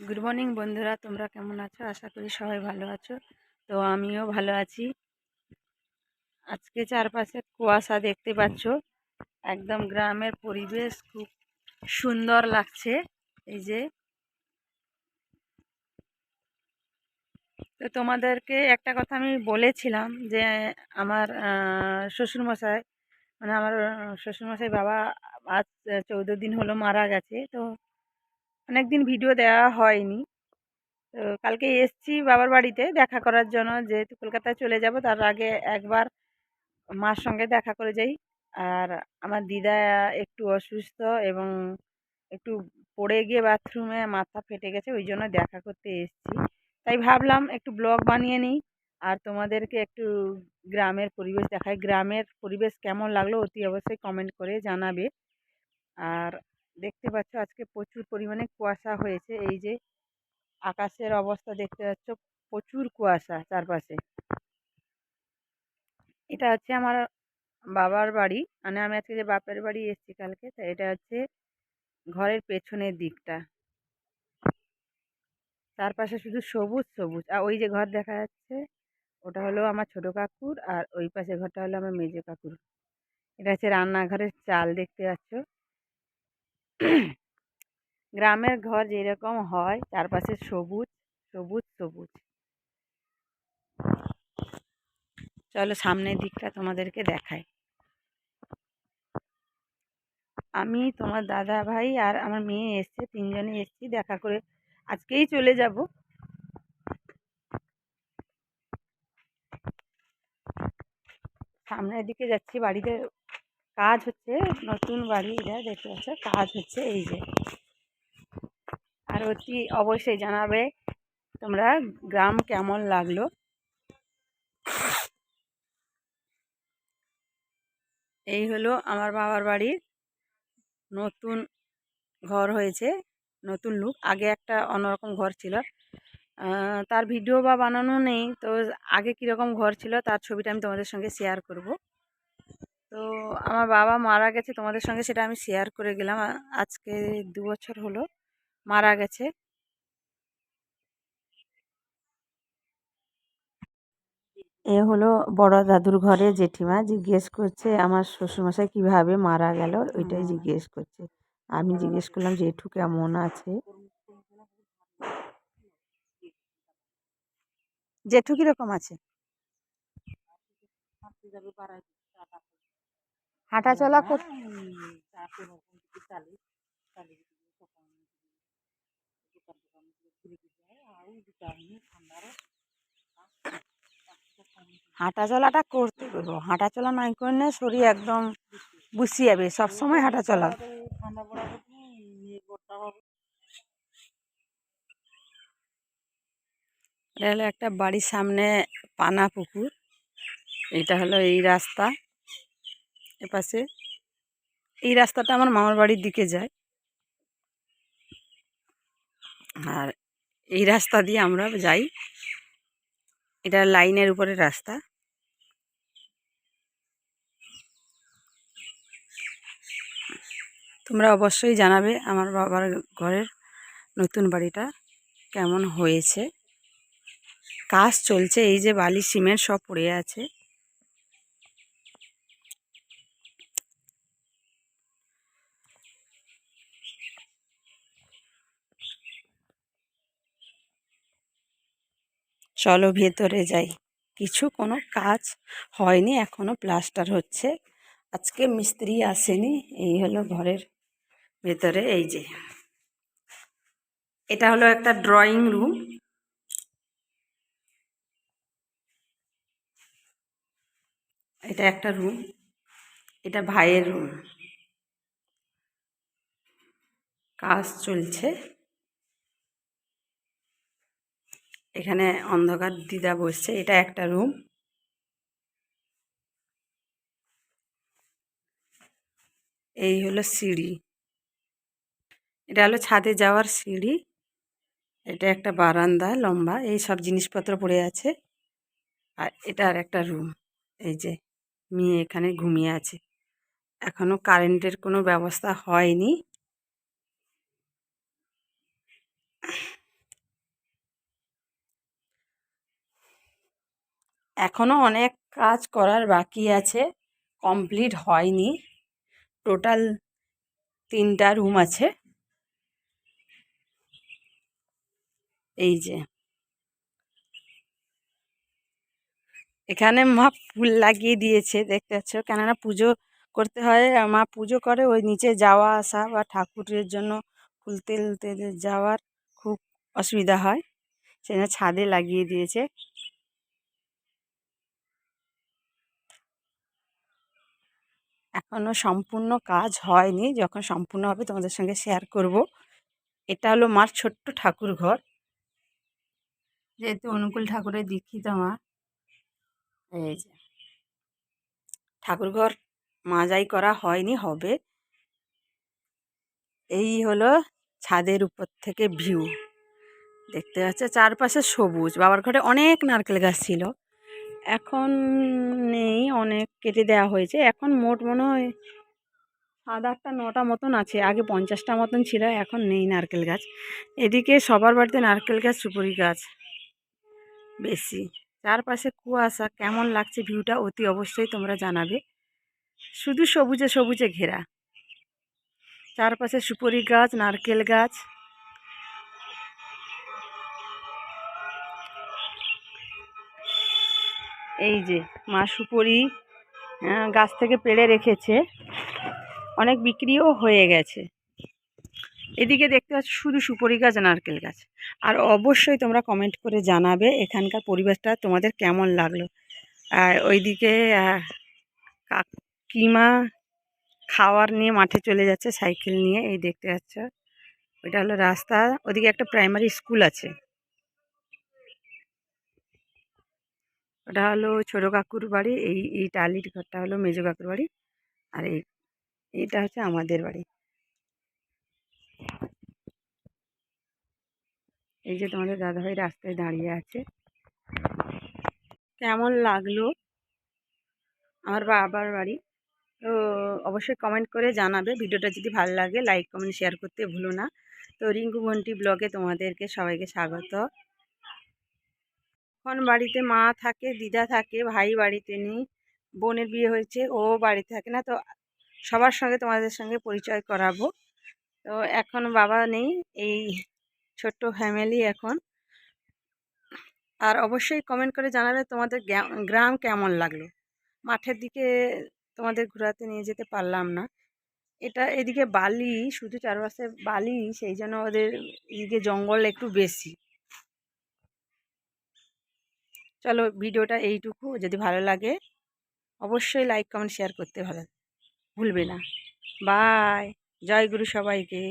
Good morning বন্ধুরা। তোমরা কেমন আছো? আশা করি সবাই ভালো আছো। তো আমিও ভালো আছি। আজকে চারপাশে কুয়াশা দেখতে পাচ্ছ। একদম গ্রামের পরিবেশ খুব সুন্দর লাগছে। এই যে তো তোমাদেরকে একটা কথা আমি বলেছিলাম যে আমার শ্বশুরমশাই মানে আমার শ্বশুরমশাই বাবা আজ চৌদ্দ দিন হলো মারা গেছে। তো অনেকদিন ভিডিও দেওয়া হয়নি। তো কালকে এসছি বাবার বাড়িতে দেখা করার জন্য, যেহেতু কলকাতায় চলে যাব, তার আগে একবার মার সঙ্গে দেখা করে যাই। আর আমার দিদা একটু অসুস্থ এবং একটু পড়ে গিয়ে বাথরুমে মাথা ফেটে গেছে, ওই জন্য দেখা করতে এসছি। তাই ভাবলাম একটু ব্লগ বানিয়ে নিই, আর তোমাদেরকে একটু গ্রামের পরিবেশ দেখাই। গ্রামের পরিবেশ কেমন লাগল অতি অবশ্যই কমেন্ট করে জানাবে। আর দেখতে পাচ্ছ আজকে প্রচুর পরিমাণে কুয়াশা হয়েছে। এই যে আকাশের অবস্থা দেখতে পাচ্ছ, প্রচুর কুয়াশা চারপাশে। এটা হচ্ছে আমার বাবার বাড়ি। মানে আমি আজকে যে বাপের বাড়ি এসেছি কালকে, তা এটা হচ্ছে ঘরের পেছনের দিকটা। চারপাশে শুধু সবুজ সবুজ। আর ওই যে ঘর দেখা যাচ্ছে, ওটা হলো আমার ছোট কাকুর, আর ওই পাশে ঘরটা হলো আমার মেজো কাকুর। এটা হচ্ছে রান্নাঘরের চাল দেখতে পাচ্ছ। গ্রামের ঘর যেরকম হয় চারপাশে সবুজ সবুজ সবুজ। চলো সামনের দিকটা তোমাদেরকে দেখাই। আমি, তোমার দাদা ভাই আর আমার মেয়ে এসছে, তিনজনে এসছি, দেখা করে আজকেই চলে যাব। সামনের দিকে যাচ্ছি, বাড়িতে কাজ হচ্ছে নতুন বাড়ি, এটা দেখতে পাচ্ছ, কাজ হচ্ছে এই যে। আর অতি অবশ্যই জানাবে তোমরা গ্রাম কেমন লাগল। এই হলো আমার বাবার বাড়ির নতুন ঘর হয়েছে, নতুন লুক আগে একটা অন্যরকম ঘর ছিল। তার ভিডিও বা বানানো নেই, তো আগে কীরকম ঘর ছিল, তার ছবিটা আমি তোমাদের সঙ্গে শেয়ার করব। তো আমার বাবা মারা গেছে তোমাদের সঙ্গে সেটা আমি শেয়ার করে গেলাম। আজকে দু বছর হলো মারা গেছে। এ হলো বড় দাদুর ঘরে জেঠিমা জিজ্ঞেস করছে আমার শ্বশুরমশাই কীভাবে মারা গেল? ওইটাই জিজ্ঞেস করছে। আমি জিজ্ঞেস করলাম জেঠু কেমন আছে? জেঠু কীরকম আছে? হাঁটা চলা হাঁটা চলাটা করতে করব। হাঁটা চলা নাই করলে শরীর একদম বুঝি যাবে। সবসময় হাঁটা চলা এটা হলো একটা বাড়ির সামনে পানা পুকুর। এটা হলো এই রাস্তা। এপাশে এই রাস্তাটা আমার মামার বাড়ির দিকে যায়। আর এই রাস্তা দিয়ে আমরা যাই। এটা লাইনের উপরে রাস্তা। তোমরা অবশ্যই জানাবে আমার বাবার ঘরের নতুন বাড়িটা কেমন হয়েছে। কাজ চলছে, এই যে বালি, সিমেন্ট সব পড়ে আছে। চলো ভেতরে যাই। কিছু কোনো কাজ হয়নি, এখনও প্লাস্টার হচ্ছে। আজকে মিস্ত্রি আসেনি, এই হলো ঘরের ভেতরে, এই যে। এটা হলো একটা ড্রয়িং রুম। এটা একটা রুম, এটা ভাইয়ের রুম। কাজ চলছে। এখানে অন্ধকার দিদা বসছে, এটা একটা রুম এই হলো সিঁড়ি। এটা হলো ছাদে যাওয়ার সিঁড়ি। এটা একটা বারান্দা লম্বা, এই সব জিনিসপত্র পড়ে আছে। আর এটা আর একটা রুম এই যে মেয়ে এখানে ঘুমিয়ে আছে। এখনও কারেন্টের কোনো ব্যবস্থা হয়নি। এখনও অনেক কাজ করার বাকি আছে, কমপ্লিট হয়নি। টোটাল তিনটা রুম আছে। এই যে। এখানে মা ফুল লাগিয়ে দিয়েছে, দেখতে পাচ্ছ? কেননা পুজো করতে হয় মা পুজো করে ওই নিচে যাওয়া আসা বা ঠাকুরের জন্য ফুল তুলতে যাওয়ার খুব অসুবিধা হয়। সেজন্য ছাদে লাগিয়ে দিয়েছে। এখনও সম্পূর্ণ কাজ হয়নি, যখন সম্পূর্ণ হবে তোমাদের সঙ্গে শেয়ার করব। এটা হলো মার ছোট্ট ঠাকুর ঘর। যেহেতু অনুকূল ঠাকুরের দীক্ষিত মা। এই যে। ঠাকুর ঘর মাজাই করা হয়নি, হবে। এই হলো ছাদের উপর থেকে ভিউ দেখতে পাচ্ছ, চারপাশে সবুজ। বাবার ঘরে অনেক নারকেল গাছ ছিল। এখন নেই, অনেক কেটে দেওয়া হয়েছে। এখন মোট মনে হয় সাত আটটা নটা মতন আছে। আগে পঞ্চাশটা মতন ছিল, এখন নেই নারকেল গাছ। এদিকে সবার বাড়িতে নারকেল গাছ, সুপুরি গাছ, বেশি। চারপাশে কুয়াশা, কেমন লাগছে ভিউটা অতি অবশ্যই তোমরা জানাবে। শুধু সবুজে সবুজে ঘেরা। চারপাশে সুপুরি গাছ, নারকেল গাছ। এই যে মা সুপুরি গাছ থেকে পেড়ে রেখেছে। অনেক বিক্রিও হয়ে গেছে। এদিকে দেখতে পাচ্ছ শুধু সুপুরি গাছ, নারকেল গাছ। আর অবশ্যই তোমরা কমেন্ট করে জানাবে এখানকার পরিবেশটা তোমাদের কেমন লাগল। আর ওইদিকে কাকিমা খাওয়ার নিয়ে মাঠে চলে যাচ্ছে সাইকেল নিয়ে। এই দেখতে পাচ্ছ, ওইটা হলো রাস্তা। ওদিকে একটা প্রাইমারি স্কুল আছে। ওটা হলো ছোটো কাকুর বাড়ি, এই এই টালির ঘরটা হলো মেজো কাকুর বাড়ি, আর এই, এইটা হচ্ছে আমাদের বাড়ি। এই যে তোমাদের দাদাভাই রাস্তায় দাঁড়িয়ে আছে। কেমন লাগল? আমার বাবার বাড়ি। তো অবশ্যই কমেন্ট করে জানাবে। ভিডিওটা যদি ভালো লাগে লাইক কমেন্ট শেয়ার করতে ভুলো না। তো রিঙ্কু বন্টি ব্লগে তোমাদেরকে সবাইকে স্বাগত। এখন বাড়িতে মা থাকে, দিদা থাকে, ভাই বাড়িতে নেই, বোনের বিয়ে হয়েছে, ও বাড়িতে থাকে না। তো সবার সঙ্গে তোমাদের সঙ্গে পরিচয় করাবো। তো এখন বাবা নেই, এই ছোট্ট ফ্যামিলি এখন। আর অবশ্যই কমেন্ট করে জানাবে তোমাদের গ্রাম কেমন লাগল? মাঠের দিকে তোমাদের ঘোরাতে নিয়ে যেতে পারলাম না। এটা এদিকে বালি, শুধু চারপাশে বালি, সেই জন্য ওদের এদিকে জঙ্গল একটু বেশি। চলো ভিডিওটা এইটুকু। যদি ভালো লাগে, অবশ্যই লাইক কমেন্ট শেয়ার করতে ভালো ভুলবে না। বাই জয় গুরু সবাইকে।